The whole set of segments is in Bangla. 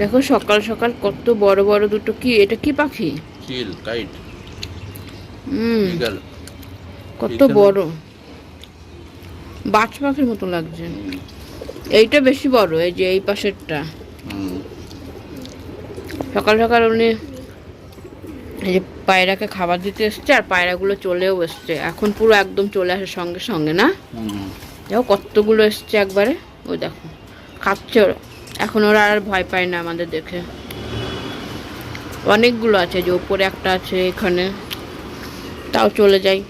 দেখো সকাল সকাল কত বড় বড় দুটো কি এটা কি পাখি? চিল কাইট। হুম। কত বড়। বাজ পাখির মতো লাগছে। এইটা বেশি বড় এই যে এই পাশেরটা। সকাল সকাল উনি এই যে পায়রাকে খাবার দিতে এসছে আর পায়রাগুলো চলেও এসছে। এখন পুরো একদম চলে আসে সঙ্গে সঙ্গে না? দেখো কতগুলো এসছে একবারে। ওই দেখো খাচ্ছে ওরা। এখন ওরা আর ভয় পায় না আমাদের দেখে। অনেকগুলো আছে যে উপরে একটা আছে, এখানে। তাও চলে যাই।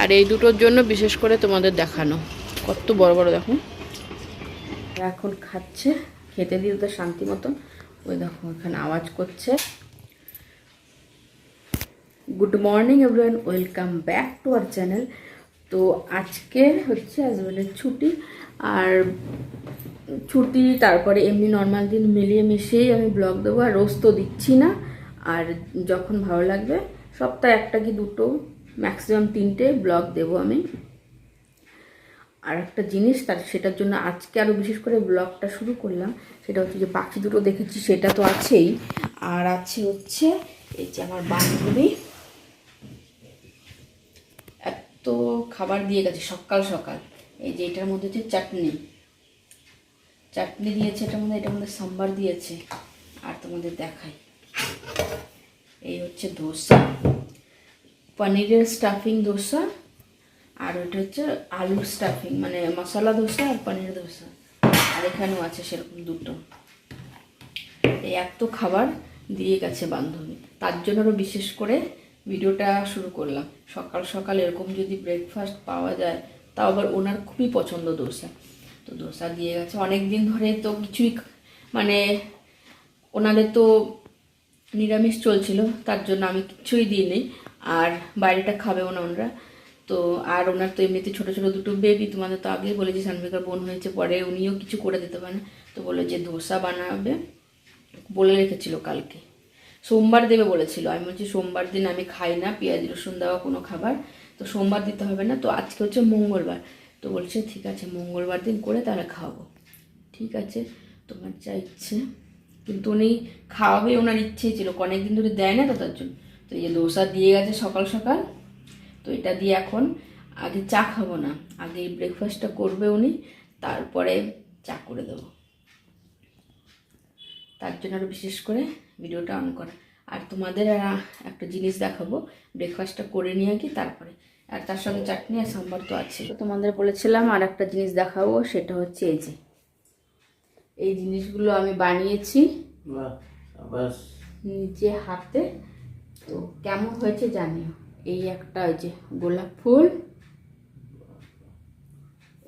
আর এই দুটোর জন্য বিশেষ করে তোমাদের দেখানো। কত বড় বড় দেখো। এখন খাচ্ছে, খেতে দিয়ে তো শান্তি মতন। ওই দেখো, এখানে আওয়াজ করছে। Good morning everyone welcome back to our channel তো আজকে হচ্ছে হাজব্যান্ডের ছুটি। আর ছুটি, তারপরে এমনি নর্মাল দিন মিলিয়ে মিশিয়েই আমি ব্লগ দেবো আর রোজ তো দিচ্ছি না। আর যখন ভালো লাগবে, সপ্তাহে একটা কি দুটো ম্যাক্সিমাম তিনটে ব্লগ দেবো আমি। আর একটা জিনিস, তার সেটার জন্য আজকে আরও বিশেষ করে ব্লগটা শুরু করলাম, সেটা হচ্ছে যে পাখি দুটো দেখেছি, সেটা তো আছেই। আর আছে হচ্ছে, এই যে আমার বান্ধবী। এত খাবার দিয়ে গেছে, সকাল সকাল। এই যে এটার মধ্যে হচ্ছে চাটনি। চাটনি দিয়েছে এটার মধ্যে এটার মধ্যে সাম্বার দিয়েছে। আর তোমাদের দেখাই। এই হচ্ছে ধোসা পনিরের স্টাফিং ধোসা আর ওটা হচ্ছে আলুর স্টাফিং মানে মশলা ধোসা আর পনির ধোসা আর এখানেও আছে সেরকম দুটো। এই এত খাবার দিয়ে গেছে বান্ধবী। তার জন্য আরও বিশেষ করে ভিডিওটা শুরু করলাম। সকাল সকাল এরকম যদি ব্রেকফাস্ট পাওয়া যায়, তাও আবার ওনার খুবই পছন্দ দোসা। তো দোসা দিয়ে গেছে অনেক দিন ধরে তো কিছুই মানে ওনাদের তো নিরামিষ চলছিল, তার জন্য আমি কিচ্ছুই দিইনি। আর বাইরেটা খাবে না ওনারা। তো আর ওনার তো এমনিতে ছোটো ছোটো দুটো বেবি তোমাদের তো আগেই বলেছি সানভিকার বোন হয়েছে, পরে উনিও কিছু করে দিতে পারেন। তো বলল যে ধোসা বানাবে বলে রেখেছিল কালকে। সোমবার দেবে বলেছিল। আমি বলছি, সোমবার দিন আমি খাই না, পেঁয়াজ রসুন দেওয়া কোনো খাবার। তো সোমবার দিতে হবে না। তো আজকে হচ্ছে মঙ্গলবার। তো বলছে, ঠিক আছে, মঙ্গলবার দিন করে তাহলে খাওয়াবো। ঠিক আছে, তোমার যা ইচ্ছে। কিন্তু উনি খাওয়াবে, ওনার ইচ্ছেই ছিল অনেক দিন ধরে দেয় না তো তার জন্য। তো এই যে দোসা দিয়ে গেছে সকাল সকাল, তো এটা দিয়ে এখন আগে চা খাব না, আগে ব্রেকফাস্টটা করবে উনি, তারপরে চা করে দেবো। তার জন্য আরও বিশেষ করে ভিডিওটা অন করা। আর তোমাদের একটা জিনিস দেখাবো ব্রেকফাস্টটা করে নিয়ে কি, তারপরে আর তার সঙ্গে চাটনি আর সাম্বার তো আছে। তো তোমাদের বলেছিলাম আর একটা জিনিস দেখাবো সেটা হচ্ছে এই যে। এই জিনিসগুলো আমি বানিয়েছি। নিজে হাতে তো কেমন হয়েছে জানিও। এই একটা ওই যে গোলাপ ফুল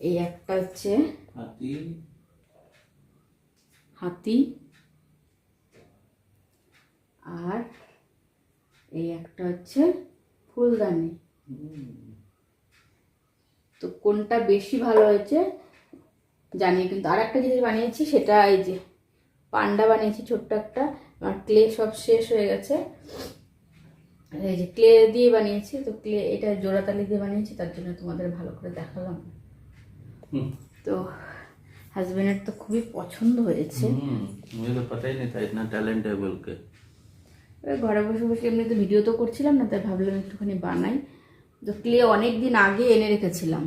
এই একটা হচ্ছে হাতি আর এই একটা হচ্ছে ফুলদানি। তো কোনটা বেশি ভালো হয়েছে জানি কিন্তু আর একটা জিনিস বানিয়েছি সেটা এই যে পান্ডা বানিয়েছি ছোট্ট একটা। আমার ক্লে সব শেষ হয়ে গেছে। এই যে ক্লে দিয়ে বানিয়েছি তো ক্লে এটা জোড়াতালি দিয়ে বানিয়েছি তার জন্য তোমাদের ভালো করে দেখালাম। তো হাজবেন্ডের তো খুবই পছন্দ হয়েছে। নেই ঘরে বসে বসে এমনি তো ভিডিও তো করছিলাম না তাই ভাবলাম একটুখানি বানাই। তো ক্লে অনেক দিন আগে এনে রেখেছিলাম।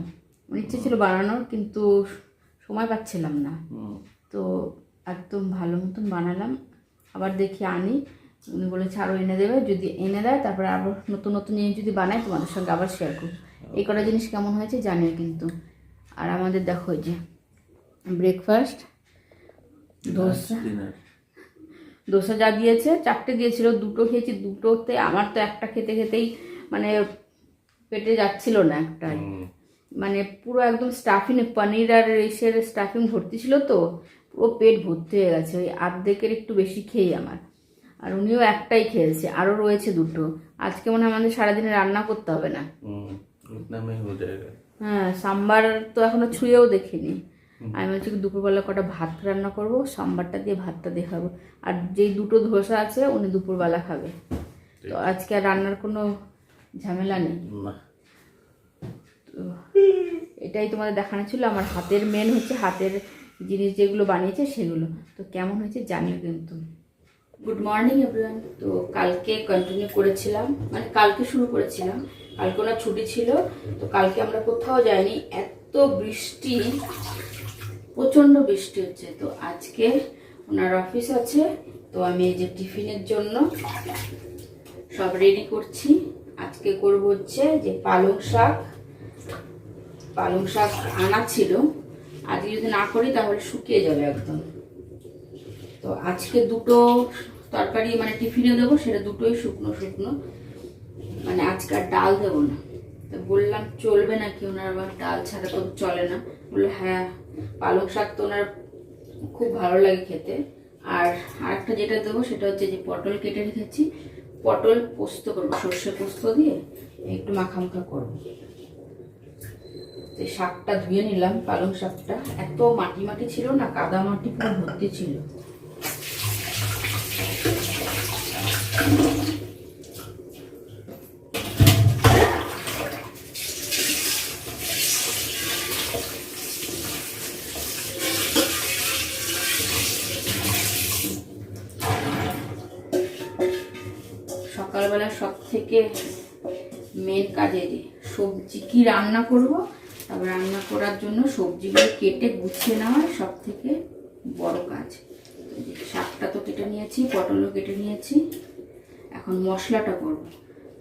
ইচ্ছে ছিল বানানোর কিন্তু সময় পাচ্ছিলাম না। তো একদম ভালো মতন বানালাম। আবার দেখি আনি। উনি বলেছে আরও এনে দেবে। যদি এনে দেয় তারপরে আবার নতুন নতুন জিনিস যদি বানায় তোমাদের সঙ্গে আবার শেয়ার করব। এই কটা জিনিস কেমন হয়েছে জানিও কিন্তু। আর আমাদের দেখো যে ব্রেকফাস্ট দোসা। দোসা যা দিয়েছে চারটে দিয়েছিল দুটো খেয়েছি দুটোতে আমার তো একটা খেতে খেতেই মানে পেটে যাচ্ছিল না একটা। মানে পুরো একদম স্টাফিং পনির আর ইসের স্টাফিং ভর্তি ছিল তো পুরো পেট ভর্তি হয়ে গেছে। ওই আর্ধেকের একটু বেশি খেয়েই আমার। আর উনিও একটাই খেয়েছে আরও রয়েছে দুটো। আজকে মনে হয় আমাদের সারাদিনে রান্না করতে হবে না। হ্যাঁ সাম্বার তো এখনও ছুঁয়েও দেখিনি। আমি বলছি দুপুরবেলা কটা ভাত রান্না করব সাম্বারটা দিয়ে ভাতটা দিয়ে খাব। আর যেই দুটো ধোসা আছে উনি দুপুরবেলা খাবে। তো আজকে আর রান্নার কোনো ঝামেলা নেই। তো এটাই তোমাদের দেখানো ছিল। আমার হাতের মেন হচ্ছে হাতের জিনিস যেগুলো বানিয়েছে সেগুলো। তো কেমন হয়েছে জানিও কিন্তু। গুড মর্নিং এভরিওয়ান তো কালকে কন্টিনিউ করেছিলাম। মানে কালকে শুরু করেছিলাম। কালকে ওনার ছুটি ছিল। তো কালকে আমরা কোথাও যাইনি। এত বৃষ্টি প্রচণ্ড বৃষ্টি হচ্ছে। তো আজকে ওনার অফিস আছে। তো আমি এই যে টিফিনের জন্য সব রেডি করছি। আজকে করব হচ্ছে যে পালং শাক। পালং শাক আনা ছিল। আজকে যদি না করি তাহলে শুকিয়ে যাবে একদম। তো আজকে দুটো তরকারি মানে টিফিনে দেবো, সেটা দুটোই শুকনো শুকনো। মানে আজকে আর ডাল দেবো না। তো বললাম চলবে নাকি ওনার আবার ডাল ছাড়া তো চলে না। বলল হ্যাঁ পালং শাক তো ওনার খুব ভালো লাগে খেতে। আর আরেকটা যেটা দেবো সেটা হচ্ছে যে পটল কেটে রেখেছি। পটল পোস্ত করব, সর্ষে পোস্ত দিয়ে একটু মাখা মাখা করব শাকটা ধুয়ে নিলাম, পালং শাকটা। এত মাটি মাটি ছিল না, কাদা মাটি পুরো ভর্তি ছিল। সকালবেলা সব থেকে মেন কাজে সবজি কি রান্না করব? তারপর রান্না করার জন্য সবজিগুলো কেটে গুছিয়ে নেওয়া সব থেকে বড় কাজ। শাকটা তো কেটে নিয়েছি, পটলও কেটে নিয়েছি। এখন মশলাটা করব।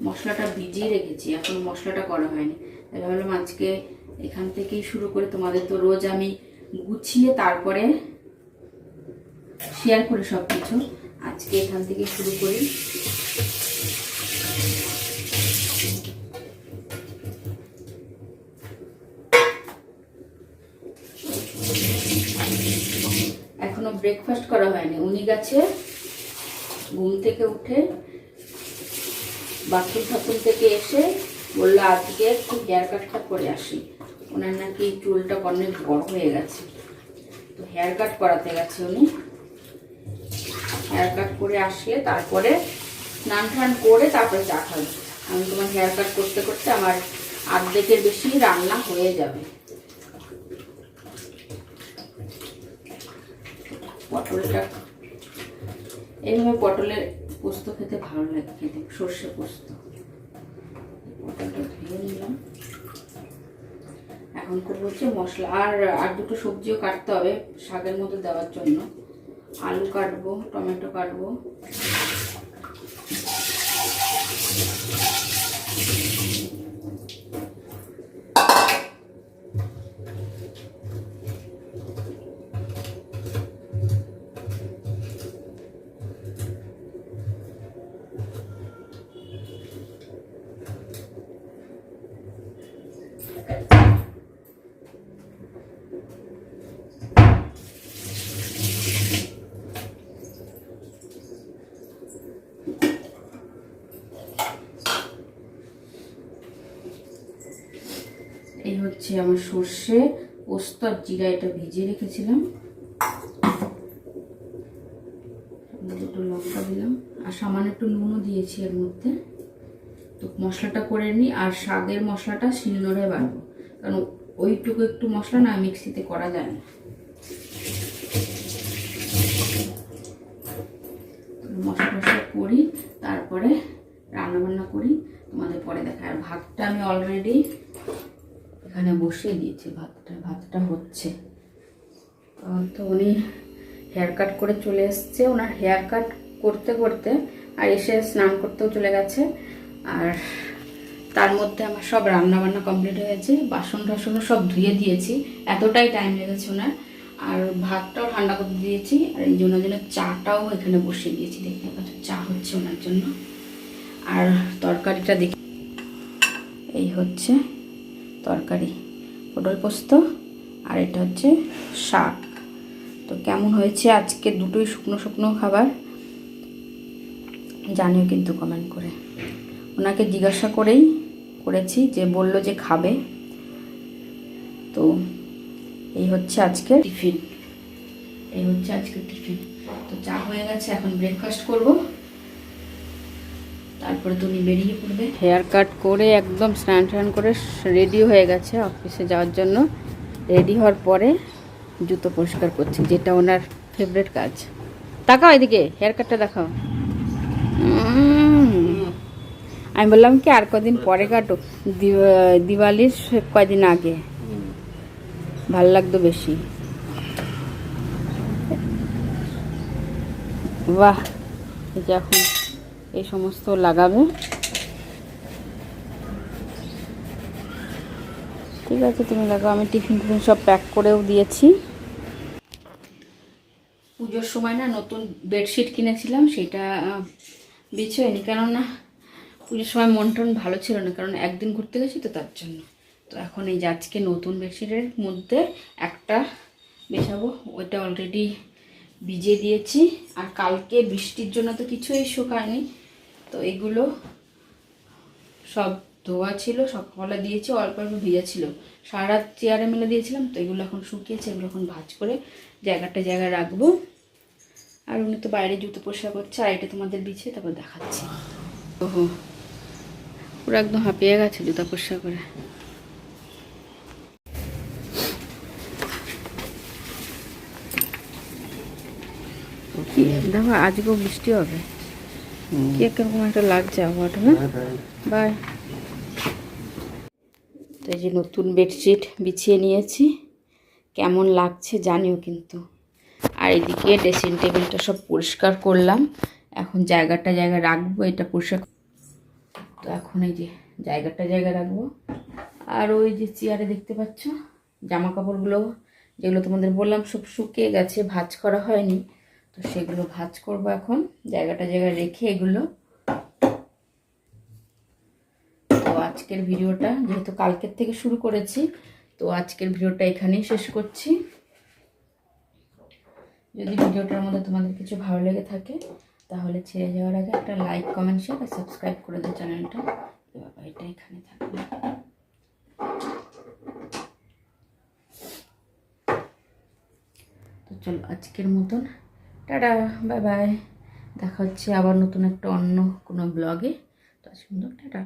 মশলাটা ভিজিয়ে রেখেছি, এখন মশলাটা করা হয়নি। তাই ভাবলাম আজকে এখান থেকেই শুরু করে, তোমাদের তো রোজ আমি গুছিয়ে তারপরে শেয়ার করি সব কিছু আজকে এখান থেকে শুরু করি এখনও ব্রেকফাস্ট করা হয়নি। উনি গেছে ঘুম থেকে উঠে, বাথরুম ঠাথরুম থেকে এসে বলল, আজকে একটু হেয়ার কাটটা করে আসি। ওনার নাকি চুলটা অনেক বড় হয়ে গেছে। তো হেয়ার কাট করাতে গেছে উনি। হেয়ার কাট করে আসলে তারপরে স্নান টান করে তারপরে চা খাবে। আমি তোমার হেয়ার কাট করতে করতে আমার আর্ধেকের বেশি রান্না হয়ে যাবে। পটলটা এইভাবে পটলের পোস্ত খেতে ভালো লাগে খেতে সর্ষে পোস্ত। পটলটা ধুয়ে নিলাম। এখন করব হচ্ছে মশলা। আর আর দুটো সবজিও কাটতে হবে শাকের মধ্যে দেওয়ার জন্য। আলু কাটবো টমেটো কাটবো এই হচ্ছে আমার সর্ষে, পোস্ত আর জিরা এটা ভিজিয়ে রেখেছিলাম। দুটো লঙ্কা দিলাম, আর সামান্য একটু নুনও দিয়েছি এর মধ্যে। তো মশলাটা করে নিই আর শাকের মশলাটা শিলনোড়ে বাড়বো কারণ ওইটুকু একটু মশলা না মিক্সিতে করা যায় না। মশলা টশলা করি, তারপরে রান্নাবান্না করি, তোমাদের পরে দেখা আর ভাতটা আমি অলরেডি এখানে বসিয়ে দিয়েছি, ভাতটা ভাতটা হচ্ছে। তো উনি হেয়ার কাট করে চলে এসছে। ওনার হেয়ার কাট করতে করতে আর এসে স্নান করতেও চলে গেছে। আর তার মধ্যে আমার সব রান্না বান্না কমপ্লিট হয়েছে। বাসন টাসনও সব ধুয়ে দিয়েছি। এতটাই টাইম লেগেছে ওনার। আর ভাতটাও ঠান্ডা করতে দিয়েছি। আর এই জন্য জন্য চাটাও এখানে বসিয়ে দিয়েছি। দেখতে পাচ্ছ, চা হচ্ছে ওনার জন্য। আর তরকারিটা দেখি। এই হচ্ছে তরকারি। পটল পোস্ত আর এটা হচ্ছে শাক। তো কেমন হয়েছে আজকে দুটোই শুকনো শুকনো খাবার? জানিও কিন্তু কমেন্ট করে। ওনাকে জিজ্ঞাসা করেই করেছি যে বলল যে খাবে। তো এই হচ্ছে আজকে টিফিন। এই হচ্ছে আজকে টিফিন। তো চা হয়ে গেছে, এখন ব্রেকফাস্ট করব। তারপরে তুমি বেরিয়ে পড়বে। হেয়ার কাট করে একদম স্নান টান করে রেডি হয়ে গেছে অফিসে যাওয়ার জন্য। রেডি হওয়ার পরে জুতো পরিষ্কার করছে, যেটা ওনার ফেভারিট কাজ। তাকাও এদিকে হেয়ার কাটটা দেখাও। আমি বললাম কি আর কদিন পরে কাটো দিওয়া- দিওয়ালির কয়দিন আগে। ভালো লাগতো বেশি। বাহ এখন এই সমস্ত লাগাবে। ঠিক আছে, তুমি লাগাও আমি টিফিন টিফিন সব প্যাক করেও দিয়েছি। পুজোর সময় না নতুন বেডশিট কিনেছিলাম, সেটা বিছোয়নি কেননা, পুজোর সময় মন টন ভালো ছিল না, কারণ একদিন ঘুরতে গেছি তো তার জন্য। তো এখন এই যে আজকে নতুন বেডশিটের মধ্যে একটা বেছাবো ওইটা অলরেডি ভিজিয়ে দিয়েছি। আর কালকে বৃষ্টির জন্য তো কিছুই শুকায়নি। তো এগুলো সব ধোয়া ছিল সকালে দিয়েছি, অল্প অল্প ভিজা ছিল। সারা চেয়ারে মেলে দিয়েছিলাম, তো এগুলো এখন শুকিয়েছে, এগুলো এখন ভাজ করে জায়গাটা জায়গায় রাখব। আর উনি তো বাইরে জুতো পরিষ্কার করছে, আর এটা তোমাদের বিছিয়ে তারপর দেখাচ্ছি। ওহো পুরো একদম হাঁপিয়ে গেছে জুতো পরিষ্কার করে। দেখো, আজকেও বৃষ্টি হবে। কি একটা লাগছে বাই তো এই যে নতুন বেডশিট বিছিয়ে নিয়েছি। কেমন লাগছে জানিও কিন্তু। আর এদিকে ড্রেসিং টেবিলটা সব পরিষ্কার করলাম। এখন জায়গাটা জায়গা রাখব, এটা পরিষ্কার তো এখন এই যে জায়গাটা জায়গা রাখব। আর ওই যে চেয়ারে দেখতে পাচ্ছ জামা কাপড়গুলো যেগুলো তোমাদের বললাম সব শুকিয়ে গেছে, ভাঁজ করা হয়নি। তো সেগুলো ভাঁজ করব এখন। জায়গাটা জায়গায় রেখে এগুলো। তো আজকের ভিডিওটা, যেহেতু কালকের থেকে শুরু করেছি, তো আজকের ভিডিওটা এখানেই শেষ করছি। যদি ভিডিওটার মধ্যে তোমাদের কিছু ভালো লেগে থাকে, তাহলে ছেড়ে যাওয়ার আগে একটা লাইক কমেন্ট শেয়ার আর সাবস্ক্রাইব করে দাও চ্যানেলটা। বাবা, এটা এখানে থাকবে তো চলো, আজকের মতন টাটা বাই বাই। দেখা হচ্ছে আবার নতুন একটা অন্য কোনো ব্লগে তো সুন্দর টাটা।